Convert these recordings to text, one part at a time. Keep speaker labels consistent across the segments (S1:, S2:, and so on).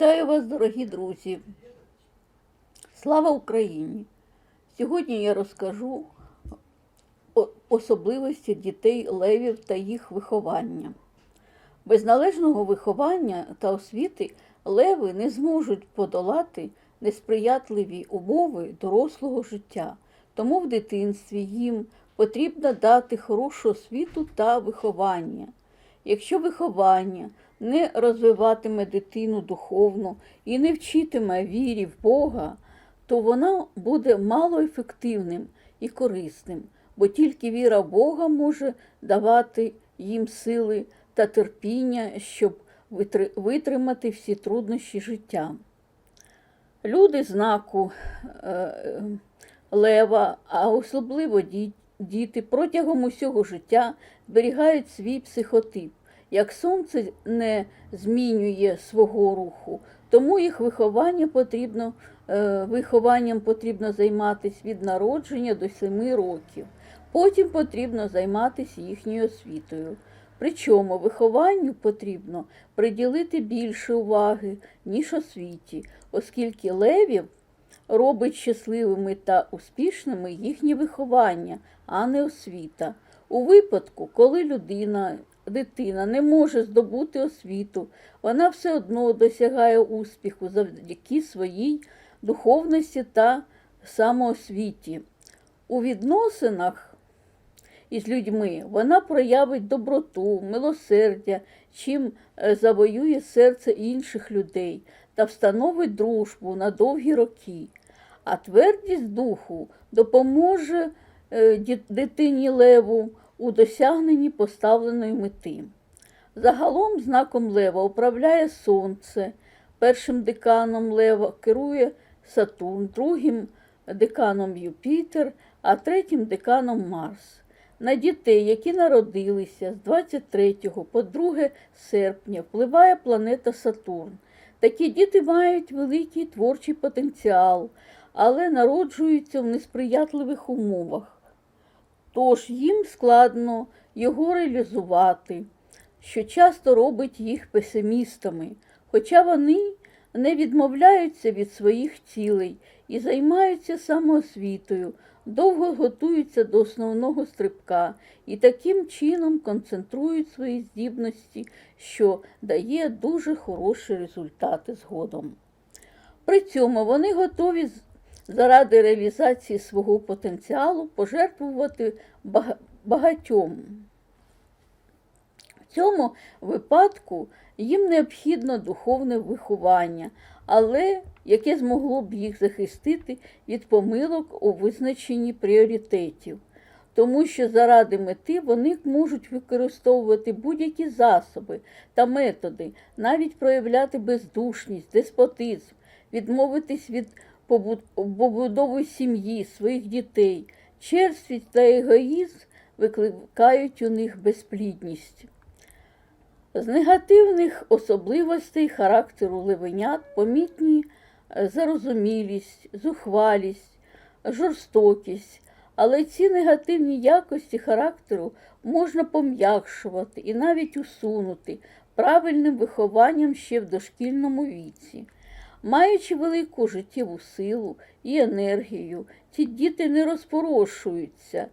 S1: Вітаю вас, дорогі друзі! Слава Україні! Сьогодні я розкажу особливості дітей левів та їх виховання. Без належного виховання та освіти леви не зможуть подолати несприятливі умови дорослого життя. Тому в дитинстві їм потрібно дати хорошу освіту та виховання. Якщо виховання не розвиватиме дитину духовно і не вчитиме вірі в Бога, то воно буде малоефективним і корисним, бо тільки віра в Бога може давати їм сили та терпіння, щоб витримати всі труднощі життя. Люди знаку е, лева, а особливо діти протягом усього життя зберігають свій психотип. Як сонце не змінює свого руху, тому їх виховання потрібно, е, вихованням потрібно займатися від народження до 7 років. Потім потрібно займатися їхньою освітою. Причому вихованню потрібно приділити більше уваги, ніж освіті, оскільки левів робить щасливими та успішними їхнє виховання, а не освіта. У випадку, коли людина, дитина не може здобути освіту, вона все одно досягає успіху завдяки своїй духовності та самоосвіті. У відносинах із людьми вона проявить доброту, милосердя, чим е, завоює серце інших людей та встановить дружбу на довгі роки. А твердість духу допоможе е, дитині леву у досягненні поставленої мети. Загалом знаком лева управляє сонце, першим деканом лева керує Сатурн, другим деканом Юпітер, а третім деканом Марс. На дітей, які народилися з 23 по 2 серпня, впливає планета Сатурн. Такі діти мають великий творчий потенціал, але народжуються в несприятливих умовах. Тож їм складно його реалізувати, що часто робить їх песимістами, хоча вони не відмовляються від своїх цілей і займаються самоосвітою, довго готуються до основного стрибка і таким чином концентрують свої здібності, що дає дуже хороші результати згодом. При цьому вони готові заради реалізації свого потенціалу пожертвувати бага- багатьом. В цьому випадку їм необхідно духовне виховання, але яке змогло б їх захистити від помилок у визначенні пріоритетів. Тому що заради мети вони можуть використовувати будь-які засоби та методи, навіть проявляти бездушність, деспотизм, відмовитись від побу- побудови сім'ї, своїх дітей. Черствість та егоїзм викликають у них безплідність. З негативних особливостей характеру левенят помітні е, зарозумілість, зухвалість, жорстокість, але ці негативні якості характеру можна пом'якшувати і навіть усунути правильним вихованням ще в дошкільному віці. Маючи велику життєву силу і енергію, ці діти не розпорошуються,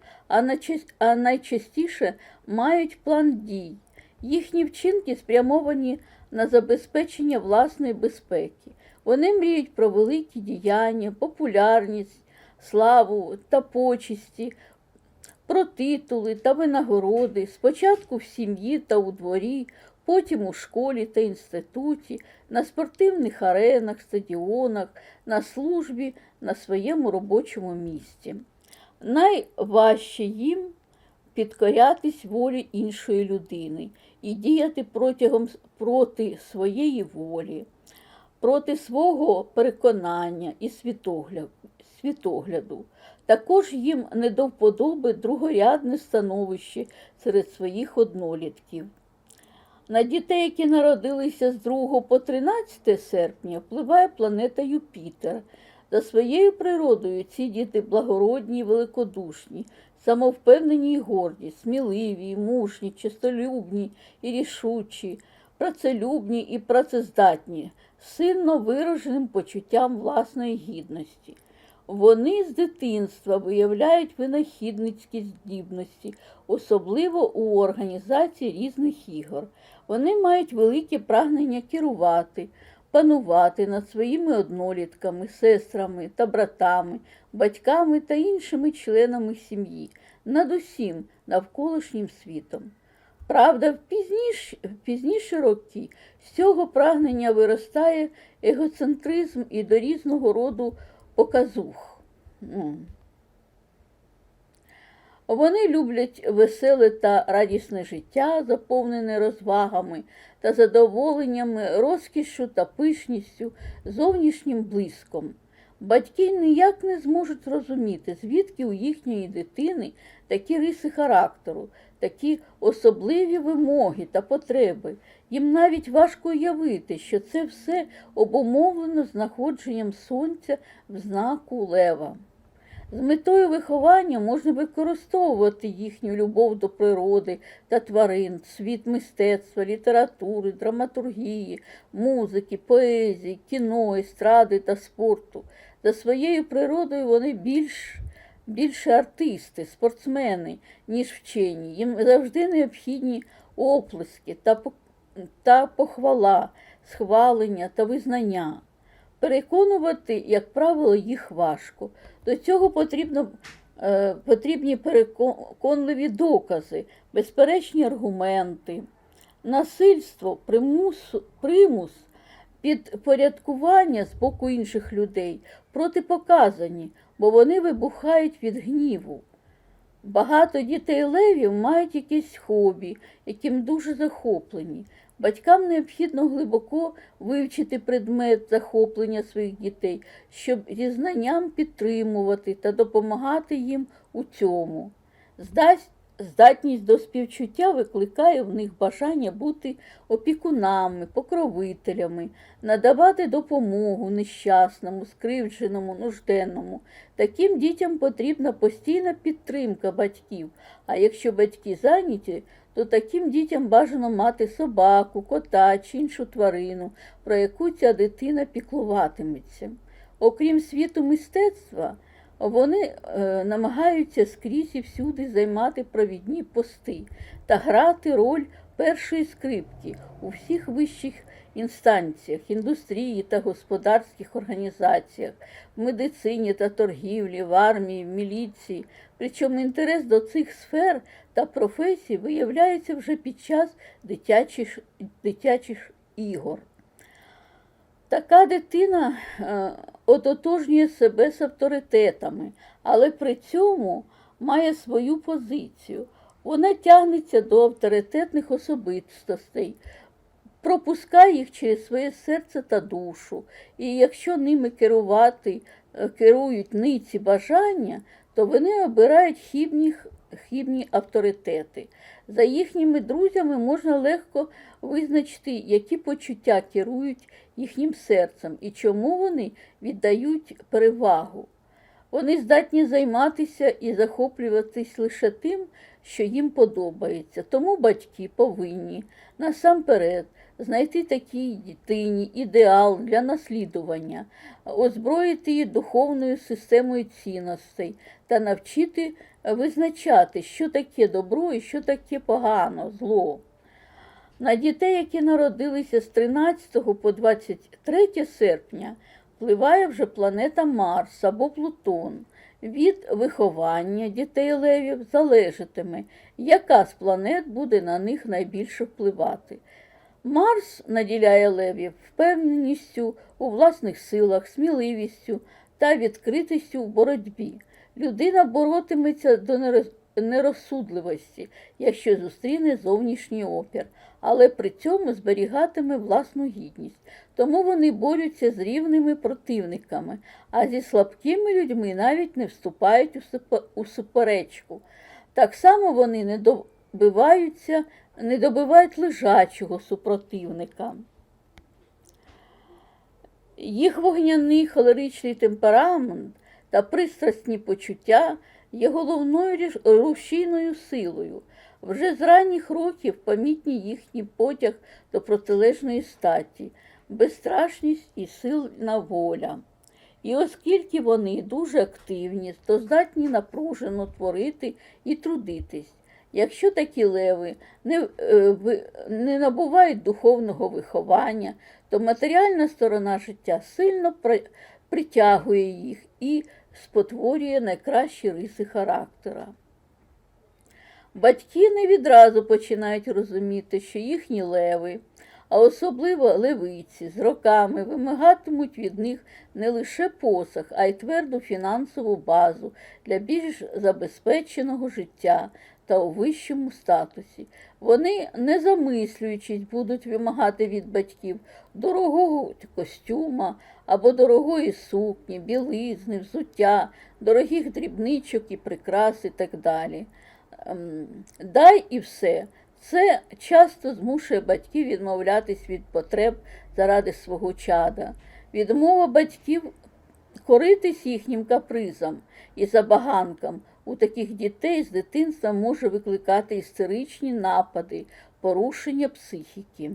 S1: а найчастіше мають план дій. Їхні вчинки спрямовані на забезпечення власної безпеки. Вони мріють про великі діяння, популярність, славу та почесті, про титули та винагороди, спочатку в сім'ї та у дворі, потім у школі та інституті, на спортивних аренах, стадіонах, на службі, на своєму робочому місці. Найважче їм підкорятись волі іншої людини і діяти протягом проти своєї волі, проти свого переконання і світогляду. Також їм не до вподоби другорядне становище серед своїх однолітків. На дітей, які народилися з 2 по 13 серпня, впливає планета Юпітер. За своєю природою ці діти благородні великодушні, самовпевнені і горді, сміливі, мужні, честолюбні і рішучі. працелюбні і працездатні, з сильно вираженим почуттям власної гідності. Вони з дитинства виявляють винахідницькі здібності, особливо у організації різних ігор. Вони мають велике прагнення керувати, панувати над своїми однолітками, сестрами та братами, батьками та іншими членами сім'ї, над усім навколишнім світом. Правда, в пізніші, в пізніші роки з цього прагнення виростає егоцентризм і до різного роду показух. Вони люблять веселе та радісне життя, заповнене розвагами та задоволеннями, розкішшю та пишністю, зовнішнім блиском. Батьки ніяк не зможуть розуміти, звідки у їхньої дитини такі риси характеру, такі особливі вимоги та потреби. Їм навіть важко уявити, що це все обумовлено знаходженням сонця в знаку лева. З метою виховання можна використовувати їхню любов до природи та тварин, світ мистецтва, літератури, драматургії, музики, поезії, кіно, естради та спорту. За своєю природою вони більш, більше артисти, спортсмени, ніж вчені. Їм завжди необхідні оплески та, похвала, схвалення та визнання. Переконувати, як правило, їх важко. До цього потрібно, е, потрібні переконливі докази, безперечні аргументи, насильство, примус, примус, підпорядкування з боку інших людей протипоказані, бо вони вибухають від гніву. Багато дітей левів мають якісь хобі, яким дуже захоплені. Батькам необхідно глибоко вивчити предмет захоплення своїх дітей, щоб зі знанням підтримувати та допомагати їм у цьому. Здасть- Здатність до співчуття викликає в них бажання бути опікунами, покровителями, надавати допомогу нещасному, скривдженому, нужденному. Таким дітям потрібна постійна підтримка батьків. А якщо батьки зайняті, то таким дітям бажано мати собаку, кота чи іншу тварину, про яку ця дитина піклуватиметься. Окрім світу мистецтва, вони е, намагаються скрізь і всюди займати провідні пости та грати роль першої скрипки у всіх вищих інстанціях, індустрії та господарських організаціях, в медицині та торгівлі, в армії, в міліції. Причому інтерес до цих сфер та професій виявляється вже під час дитячих, дитячих ігор. Така дитина е, ототожнює себе з авторитетами, але при цьому має свою позицію. Вона тягнеться до авторитетних особистостей, пропускає їх через своє серце та душу. І якщо ними керувати, е, керують ниці бажання, то вони обирають хібні, хібні авторитети. За їхніми друзями можна легко визначити, які почуття керують їхнім серцем і чому вони віддають перевагу. Вони здатні займатися і захоплюватись лише тим, що їм подобається. Тому батьки повинні насамперед знайти такій дитині ідеал для наслідування, озброїти її духовною системою цінностей та навчити визначати, що таке добро і що таке погано, зло. На дітей, які народилися з 13 по 23 серпня, впливає вже планета Марс або Плутон. Від виховання дітей левів залежатиме, яка з планет буде на них найбільше впливати. Марс наділяє левів впевненістю у власних силах, сміливістю та відкритістю в боротьбі. Людина боротиметься до нерозсудливості, якщо зустріне зовнішній опір, але при цьому зберігатиме власну гідність. Тому вони борються з рівними противниками, а зі слабкими людьми навіть не вступають у суперечку. Так само вони не добиваються, не добивають лежачого супротивника. Їх вогняний холеричний темперамент та пристрасні почуття є головною рушійною силою. Вже з ранніх років помітні їхній потяг до протилежної статі, безстрашність і сильна воля. І оскільки вони дуже активні, то здатні напружено творити і трудитись. Якщо такі леви не, е, не набувають духовного виховання, то матеріальна сторона життя сильно притягує їх і спотворює найкращі риси характера. Батьки не відразу починають розуміти, що їхні леви, а особливо левиці, з роками вимагатимуть від них не лише посах, а й тверду фінансову базу для більш забезпеченого життя та у вищому статусі. Вони, не замислюючись, будуть вимагати від батьків дорогого костюма або дорогої сукні, білизни, взуття, дорогих дрібничок і прикрас і так далі. Ем, Дай і все. Це часто змушує батьків відмовлятись від потреб заради свого чада. Відмова батьків коритись їхнім капризам і забаганкам у таких дітей з дитинства може викликати істеричні напади, порушення психіки.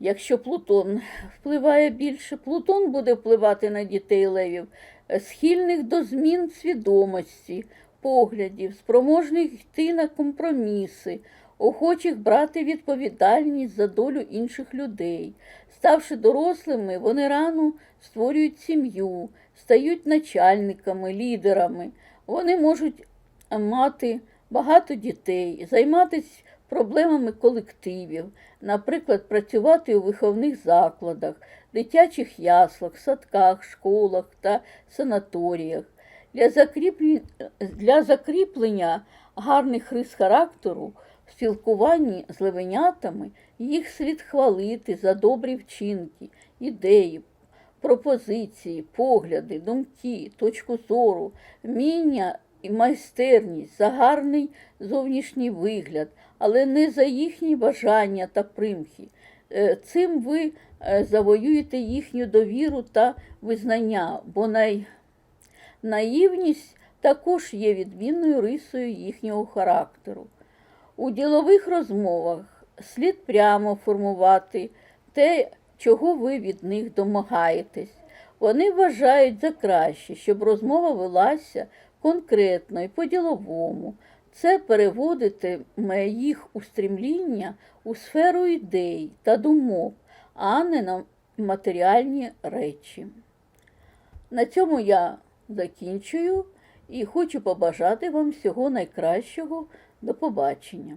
S1: Якщо Плутон впливає більше, Плутон буде впливати на дітей левів, е, схильних до змін свідомості, поглядів, спроможних йти на компроміси, охочих брати відповідальність за долю інших людей. Ставши дорослими, вони рано створюють сім'ю, стають начальниками, лідерами. Вони можуть мати багато дітей, займатися проблемами колективів, наприклад, працювати у виховних закладах, дитячих яслах, садках, школах та санаторіях. Для закріплення, для закріплення гарних рис характеру в спілкуванні з левенятами їх слід хвалити за добрі вчинки, ідеї, пропозиції, погляди, думки, точку зору, вміння і майстерність, за гарний зовнішній вигляд, але не за їхні бажання та примхи. Е, Цим ви е, завоюєте їхню довіру та визнання, бо най... наївність також є відмінною рисою їхнього характеру. У ділових розмовах слід прямо формувати те, чого ви від них домагаєтесь. Вони вважають за краще, щоб розмова велася конкретно і по-діловому. Це переводитиме їх устрімління у сферу ідей та думок, а не на матеріальні речі. На цьому я закінчую і хочу побажати вам всього найкращого. До побачення.